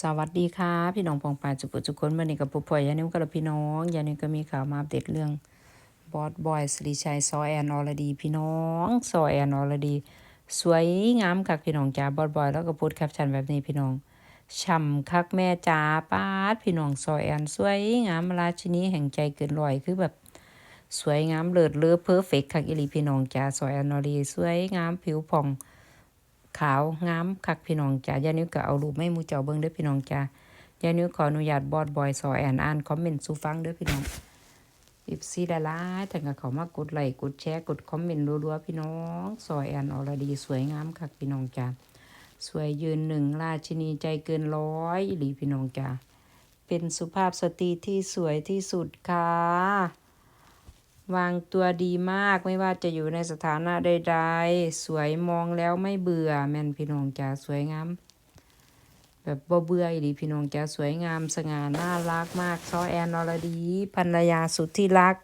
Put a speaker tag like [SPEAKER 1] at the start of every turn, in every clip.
[SPEAKER 1] สวัสดีค่ะ พี่น้องปองปาจุกุจุคนวันนี้กับปุพอยยานิ้วกับพี่น้องยานิ้วก็มีข่าวมาอัปเดตเรื่องบอสบอยสิริชัยซอแอนอรดี พี่น้องซอแอนอรดี สวยงามคักพี่น้องจ้าบอสบอยแล้วก็พูดแคปชั่นแบบนี้พี่น้องช่ำคักแม่จ้าป้าดพี่น้องซอแอนสวยงามราชินีแห่งใจเกินร้อยคือแบบสวยงามเลิศเลอเพอร์เฟกคักอีหลีพี่น้องจ้าซอแอนอรดี สวยงามผิวผ่อง ขาวงามคักพี่น้องจ้ายานิ้วก็เอารูปไม่มูเจ้าเบิ่งเด้อพี่น้องจ้ายานิ้วขออนุญาตบอดบอยสอแอนอ่านคอมเมนต์สู่ฟังเด้อพี่น้องอิบซีดาลายแต่ก็เขามากดไลค์กดแชร์กดคอมเมนต์รัวๆพี่น้องสอแอนอรดีสวยงามคักพี่น้องจ้าสวยยืนหนึ่งราชินีใจเกินร้อยอีหลีพี่น้องจ้าเป็นสุภาพสตรีที่สวยที่สุดค่ะ วางตัวดีมากไม่ว่าจะอยู่ในสถานะใดๆ สวยมองแล้วไม่เบื่อ แม่นพี่น้องจ๋าสวยงามแบบบ่เบื่ออีหลีพี่น้องจ๋าสวยงามสง่าน่ารักมากซอแอนอรดีภรรยาสุดที่รัก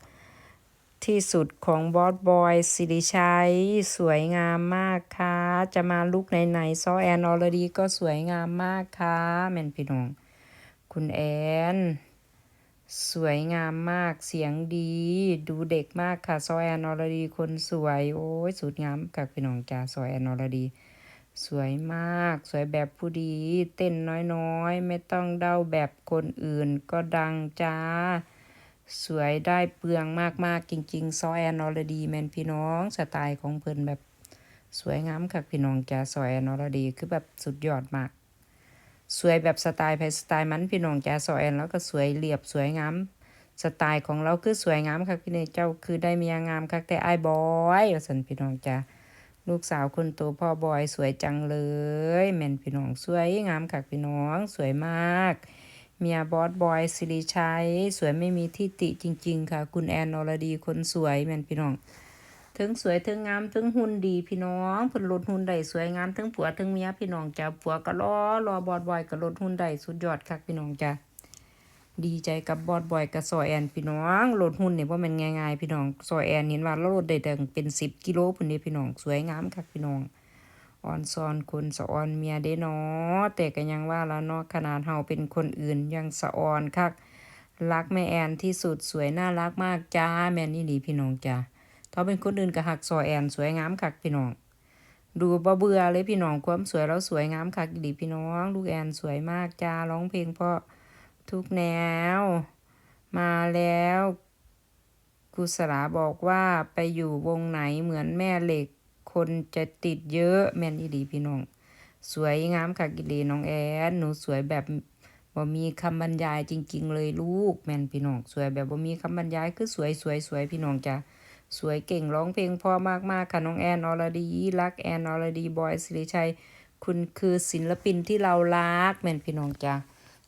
[SPEAKER 1] ที่สุดของบอสบอยสิริชัยสวยงามมากค่ะ จะมาลุกไหนๆซอแอนอรดีก็สวยงามมากค่ะแม่นพี่น้อง คุณแอน สวยงามมากเสียงดี ดูเด็กมากค่ะ ซอยแอนอรดีคนสวย โอ้ยสุดงามกับพี่น้องจ้าซอยแอนอรดี สวยมาก สวยแบบผู้ดี เต้นน้อยๆ ไม่ต้องเด้าแบบคนอื่นก็ดังจ้า สวยได้เปลืองมากๆจริงๆ ซอยแอนอรดีแมนพี่น้องสไตล์ของเพิ่นแบบ สวยงามค่ะพี่น้องจ้าซอยแอนอรดีคือแบบสุดยอดมาก สวยแบบสไตล์ไพสไตล์มันพี่น้องจ้าซอแอนแล้วก็สวยเรียบสวยงามสไตล์ของเราคือสวยงามค่ะพี่เนเจ้าคือได้เมียงามค่ะแต่ไอ้ายบอยสันพี่น้องจ้าลูกสาวคนโตพ่อบอยสวยจังเลยแม่นพี่น้องสวยงามค่ะพี่น้องสวยมาก เมียบอสบอยสิริชัยสวยไม่มีที่ติจริง ๆ ค่ะ คุณแอนอรดีคนสวยแม่นพี่น้อง ถึงสวยถึงงามถึงหุ่นดีพี่น้องเพิ่นลดหุ่นได้สวยงามถึงผัวถึงเมียพี่น้องจ้าผัวก็รอรอบอดบอยก็ลดหุ่นได้สุดยอดคักพี่น้องจ้าดีใจกับบอดบอยกับซอยแอนพี่น้องลดหุ่นเนี่บ่แม่นง่ายๆพี่น้องซอยแอนเห็นว่าเราลดได้ถึงเป็น10กิโลพุ่นนี่พี่น้องสวยงามคักพี่น้องอ่อนซอนคนสะออนเมียเด้เนาะแต่ก็ยังว่าละเนาะขนาดเฮาเป็นคนอื่นยังสะออนคักรักแม่แอนที่สุดสวยน่ารักมากจ้าแม่นี่ดีพี่น้องจ้า ถ้าเป็นคนอื่นก็หักซอแอนสวยงามคักพี่น้อง ดูบ่เบื่อเลยพี่น้องความสวยแล้วสวยงามคักอีหลีพี่น้อง ลูกแอนสวยมากจ้าร้องเพลงเพราะทุกแนว มาแล้วกุศลาบอกว่าไปอยู่วงไหนเหมือนแม่เหล็ก คนจะติดเยอะแม่นอีหลีพี่น้อง สวยงามคักอีหลีน้องแอนหนูสวยแบบบ่มีคำบรรยายจริง ๆ เลยลูกแม่นพี่น้อง สวยแบบบ่มีคำบรรยายคือสวยสวยสวยพี่น้องจ้า สวยเก่งร้องเพลงพ่อมากๆค่ะน้องแอนอรดีรักแอนอรดีบอยสิริชัย คุณคือศิลปินที่เรารักแม่นพี่น้องจ้า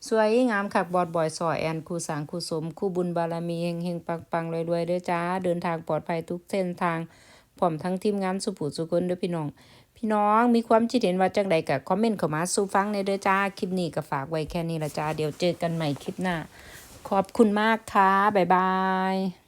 [SPEAKER 1] สวยงามคักบอดบอยสอแอนครูสางครูสมครูบุญบารมีเฮงเฮงปังปังรวยรวยเด้อจ้า เดินทางปลอดภัยทุกเส้นทางพร้อมทั้งทีมงานสุภูสุคนด้อพี่น้อง พี่น้องมีความคิดเห็นว่าจังใดก็คอมเมนต์เข้ามาสู่ฟังในเด้อจ้า คลิปนี้ก็ฝากไว้แค่นี้ละจ้า เดี๋ยวเจอกันใหม่คลิปหน้า ขอบคุณมากค่ะ บ๊ายบาย